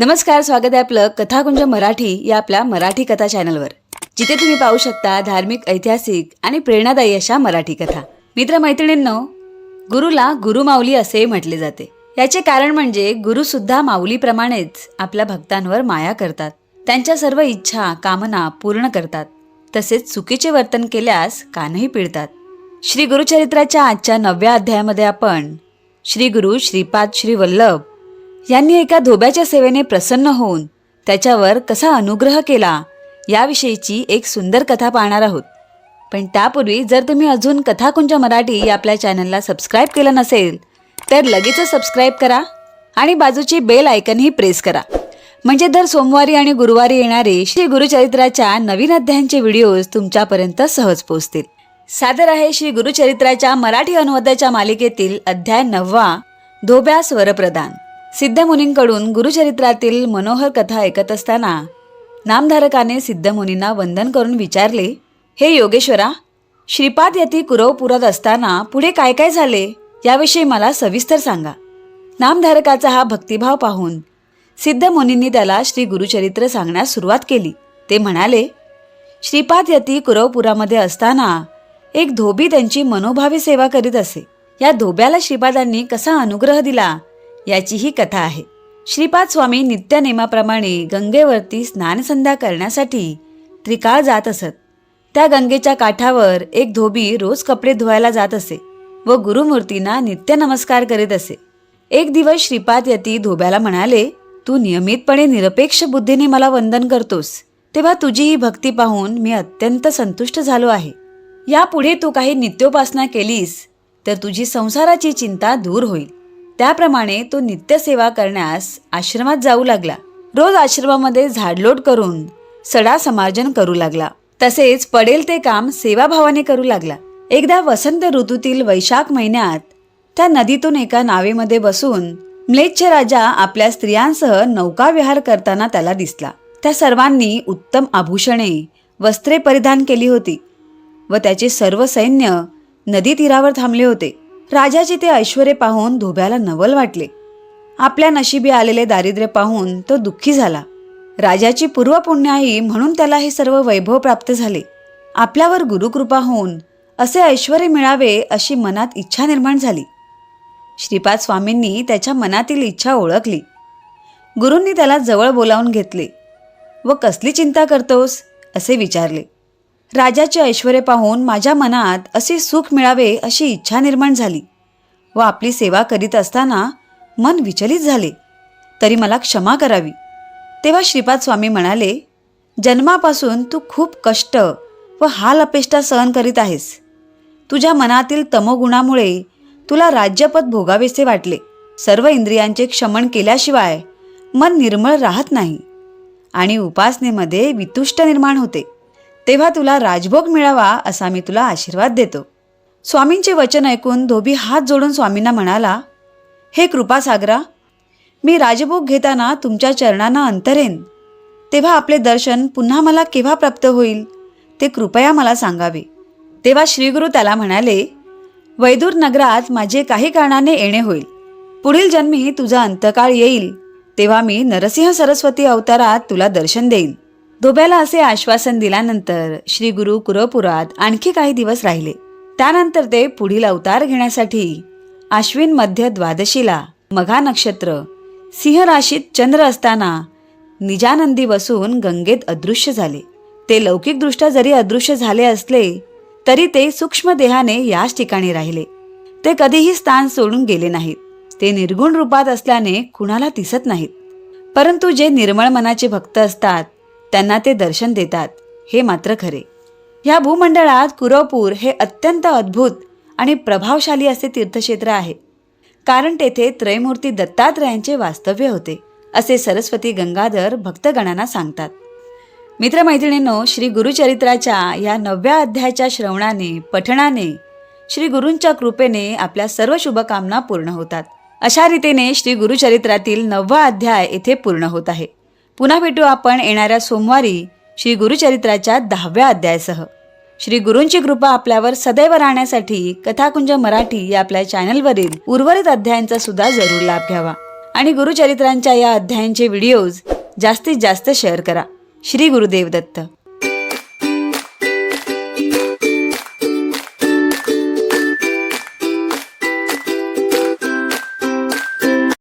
नमस्कार स्वागत आहे आपलं कथाकुंज मराठी या आपल्या मराठी कथा चॅनलवर. जिथे तुम्ही पाहू शकता धार्मिक ऐतिहासिक आणि प्रेरणादायी अशा मराठी कथा. मित्रमैत्रिणींनो गुरुला गुरुमाऊली असे म्हटले जाते. याचे कारण म्हणजे गुरुसुद्धा माऊलीप्रमाणेच आपल्या भक्तांवर माया करतात. त्यांच्या सर्व इच्छा कामना पूर्ण करतात. तसेच चुकीचे वर्तन केल्यास कानही पिळतात. श्री गुरुचरित्राच्या आजच्या नवव्या अध्यायामध्ये आपण श्री गुरु श्रीपाद श्री वल्लभ यांनी एका धोब्याच्या सेवेने प्रसन्न होऊन त्याच्यावर कसा अनुग्रह केला याविषयीची एक सुंदर कथा पाहणार आहोत. पण त्यापूर्वी जर तुम्ही अजून कथाकुंज मराठी या आपल्या चॅनलला सबस्क्राईब केलं नसेल तर लगेचच सबस्क्राईब करा आणि बाजूची बेल आयकनही प्रेस करा. म्हणजे दर सोमवारी आणि गुरुवारी येणारे श्री गुरुचरित्राच्या नवीन अध्यायांचे व्हिडिओज तुमच्यापर्यंत सहज पोहोचतील. सादर आहे श्री गुरुचरित्राच्या मराठी अनुवादाच्या मालिकेतील अध्याय नववा धोब्या स्वरप्रदान सिद्धमुनींकडून गुरुचरित्रातील मनोहर कथा ऐकत असताना नामधारकाने सिद्धमुनींना वंदन करून विचारले हे योगेश्वरा श्रीपाद यती कुरवपुरात असताना पुढे काय काय झाले? याविषयी मला सविस्तर सांगा. नामधारकाचा हा भक्तिभाव पाहून सिद्धमुनींनी त्याला श्री गुरुचरित्र सांगण्यास सुरुवात केली. ते म्हणाले श्रीपाद यती कुरवपुरामध्ये असताना एक धोबी त्यांची मनोभावी सेवा करीत असे. या धोब्याला श्रीपादांनी कसा अनुग्रह दिला? याची ही कथा आहे. श्रीपाद स्वामी नित्यनेमाप्रमाणे गंगेवरती स्नानसंध्या करण्यासाठी त्रिकाळ जात असत. त्या गंगेच्या काठावर एक धोबी रोज कपडे धुवायला जात असे व गुरुमूर्तींना नित्य नमस्कार करीत असे. एक दिवस श्रीपाद यती धोब्याला म्हणाले तू नियमितपणे निरपेक्ष बुद्धीने मला वंदन करतोस. तेव्हा तुझी ही भक्ती पाहून मी अत्यंत संतुष्ट झालो आहे. यापुढे तू काही नित्योपासना केलीस तर तुझी संसाराची चिंता दूर होईल. त्याप्रमाणे तो नित्यसेवा करण्यास आश्रमात जाऊ लागला. रोज आश्रमामध्ये झाडलोट करून सडा समार्जन करू लागला. तसेच पडेल ते काम सेवाभावाने करू लागला. एकदा वसंत ऋतूतील वैशाख महिन्यात त्या नदीतून एका नावेमध्ये बसून म्लेच्छ राजा आपल्या स्त्रियांसह नौकाविहार करताना त्याला दिसला. त्या सर्वांनी उत्तम आभूषणे वस्त्रे परिधान केली होती व त्याचे सर्व सैन्य नदी तीरावर थांबले होते. राजाचे ते ऐश्वर पाहून धोब्याला नवल वाटले. आपल्या नशिबी आलेले दारिद्र्य पाहून तो दुःखी झाला. राजाची पूर्वपुण्याई म्हणून त्याला हे सर्व वैभव प्राप्त झाले. आपल्यावर गुरुकृपा होऊन असे ऐश्वर मिळावे अशी मनात इच्छा निर्माण झाली. श्रीपाद स्वामींनी त्याच्या मनातील इच्छा ओळखली. गुरूंनी त्याला जवळ बोलावून घेतले. व कसली चिंता करतोस? असे विचारले. राजाचे ऐश्वर पाहून माझ्या मनात असे सुख मिळावे अशी इच्छा निर्माण झाली व आपली सेवा करीत असताना मन विचलित झाले. तरी मला क्षमा करावी. तेव्हा श्रीपाद स्वामी म्हणाले जन्मापासून तू खूप कष्ट व हाल अपेष्टा सहन करीत आहेस. तुझ्या मनातील तमोगुणामुळे तुला राज्यपद भोगावेसे वाटले. सर्व इंद्रियांचे क्षमण केल्याशिवाय मन निर्मळ राहत नाही. आणि उपासनेमध्ये वितुष्ट निर्माण होते. तेव्हा तुला राजभोग मिळावा असा मी तुला आशीर्वाद देतो. स्वामींचे वचन ऐकून धोबी हात जोडून स्वामींना म्हणाला हे कृपासागरा मी राजभोग घेताना तुमच्या चरणांना अंतरेन तेव्हा आपले दर्शन पुन्हा मला केव्हा प्राप्त होईल ते कृपया मला सांगावे. तेव्हा श्रीगुरु त्याला म्हणाले वैदूर नगरात माझे काही कारणाने येणे होईल. पुढील जन्मी तुझा अंतकाळ येईल तेव्हा मी नरसिंह सरस्वती अवतारात तुला दर्शन देईन. धोब्याला असे आश्वासन दिल्यानंतर श्री गुरु कुरपुरात आणखी काही दिवस राहिले. त्यानंतर ते पुढील अवतार घेण्यासाठी आश्विन मध्य द्वादशीला मघा नक्षत्र सिंह राशीत चंद्र असताना निजानंदी बसून गंगेत अदृश्य झाले. ते लौकिकदृष्ट्या जरी अदृश्य झाले असले तरी ते सूक्ष्म देहाने याच ठिकाणी राहिले. ते कधीही स्थान सोडून गेले नाहीत. ते निर्गुण रूपात असल्याने कुणाला दिसत नाहीत. परंतु जे निर्मळ मनाचे भक्त असतात त्यांना ते दर्शन देतात. हे मात्र खरे. या भूमंडळात कुरवपूर हे अत्यंत अद्भुत आणि प्रभावशाली असे तीर्थक्षेत्र आहे. कारण तेथे त्रयमूर्ती दत्तात्रयांचे वास्तव्य होते असे सरस्वती गंगाधर भक्तगणांना सांगतात. मित्रमैत्रिणींनो श्री गुरुचरित्राच्या या नवव्या अध्यायाच्या श्रवणाने पठणाने श्री गुरूंच्या कृपेने आपल्या सर्व शुभकामना पूर्ण होतात. अशा रीतीने श्री गुरुचरित्रातील नववा अध्याय येथे पूर्ण होत आहे. पुन्हा भेटू आपण येणाऱ्या सोमवारी श्री गुरुचरित्राच्या दहाव्या अध्यायासह. श्री गुरूंची कृपा आपल्यावर सदैव राहण्यासाठी कथाकुंज मराठी या आपल्या चॅनलवरील उर्वरित अध्यायांचा सुद्धा जरूर लाभ घ्यावा. आणि गुरुचरित्रांच्या या अध्यायांचे व्हिडिओज जास्तीत जास्त शेअर करा. श्री गुरुदेव दत्त.